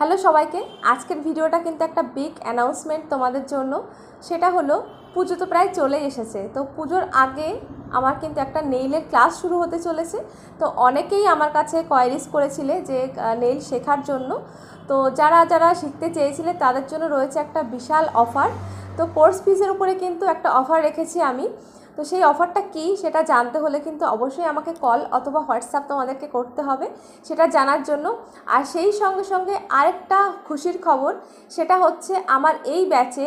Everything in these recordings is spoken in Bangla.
হ্যালো সবাইকে, আজকের ভিডিওটা কিন্তু একটা বিগ অ্যানাউন্সমেন্ট তোমাদের জন্য। সেটা হলো, পুজো তো প্রায় চলে এসেছে। তো পুজোর আগে আমার কিন্তু একটা নেইলের ক্লাস শুরু হতে চলেছে। তো অনেকেই আমার কাছে কোয়ারিজ করেছিলে যে নেইল শেখার জন্য। তো যারা যারা শিখতে চেয়েছিলে, তাদের জন্য রয়েছে একটা বিশাল অফার তো কোর্স ফিজের উপরে কিন্তু একটা অফার রেখেছি আমি। তো সেই অফারটা কি সেটা জানতে হলে কিন্তু অবশ্যই আমাকে কল অথবা হোয়াটসঅ্যাপ তোমাদেরকে করতে হবে, সেটা জানার জন্য। আর সেই সঙ্গে সঙ্গে আরেকটা খুশির খবর, সেটা হচ্ছে আমার এই ব্যাচে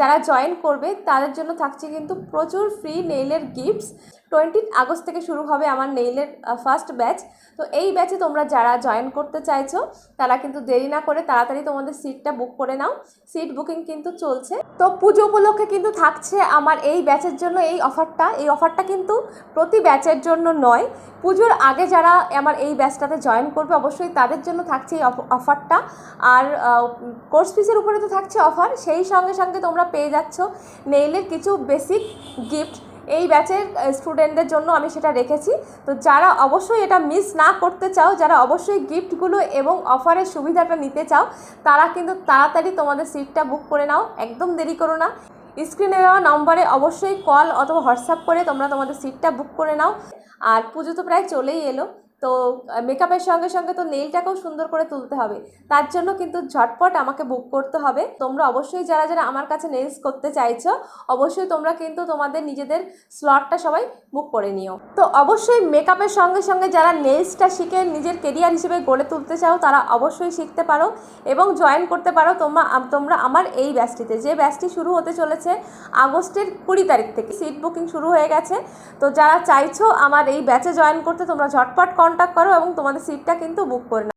যারা জয়েন করবে তাদের জন্য থাকছে কিন্তু প্রচুর ফ্রি নেইলের গিফটস টোয়েন্টি আগস্ট থেকে শুরু হবে আমার নেইলের ফার্স্ট ব্যাচ তো এই ব্যাচে তোমরা যারা জয়েন করতে চাইছো, তারা কিন্তু দেরি না করে তাড়াতাড়ি তোমাদের সিটটা বুক করে নাও। সিট বুকিং কিন্তু চলছে। তো পুজো উপলক্ষে কিন্তু থাকছে আমার এই ব্যাচের জন্য এই অফারটা এই অফারটা কিন্তু প্রতি ব্যাচের জন্য নয়। পুজোর আগে যারা আমার এই ব্যাচটাতে জয়েন করবে, অবশ্যই তাদের জন্য থাকছে এই অফারটা আর কোর্স ফিসের উপরে তো থাকছে অফার সেই সঙ্গে সঙ্গে তোমরা পেয়ে যাচ্ছ নেইলের কিছু বেসিক গিফট এই ব্যাচের স্টুডেন্টদের জন্য আমি সেটা রেখেছি। তো যারা অবশ্যই এটা মিস না করতে চাও, যারা অবশ্যই গিফটগুলো এবং অফারের সুবিধাটা নিতে চাও, তারা কিন্তু তাড়াতাড়ি তোমাদের সিটটা বুক করে নাও। একদম দেরি করো না। স্ক্রিনে দেওয়া নম্বরে অবশ্যই কল অথবা হোয়াটসঅ্যাপ করে তোমরা তোমাদের সিটটা বুক করে নাও। আর পুজো তো প্রায় চলেই এলো। তো মেকআপের সঙ্গে সঙ্গে তো নেইলটাকেও সুন্দর করে তুলতে হবে। তার জন্য কিন্তু ঝটপট আমাকে বুক করতে হবে। তোমরা অবশ্যই যারা যারা আমার কাছে নেলস করতে চাইছো, অবশ্যই তোমরা কিন্তু তোমাদের নিজেদের স্লটটা সবাই বুক করে নিও। তো, অবশ্যই মেকআপের সঙ্গে সঙ্গে যারা নেলসটা শিখে নিজের কেরিয়ার হিসেবে গড়ে তুলতে চাও, তারা অবশ্যই শিখতে পারো এবং জয়েন করতে পারো তোমরা তোমরা আমার এই ব্যাচটিতে। যে ব্যাচটি শুরু হতে চলেছে আগস্টের কুড়ি তারিখ থেকে। সিট বুকিং শুরু হয়ে গেছে। তো, যারা চাইছো আমার এই ব্যাচে জয়েন করতে, তোমরা ঝটপট কন্ট্যাক্ট করো এবং তোমাদের সিটটা কিন্তু বুক করে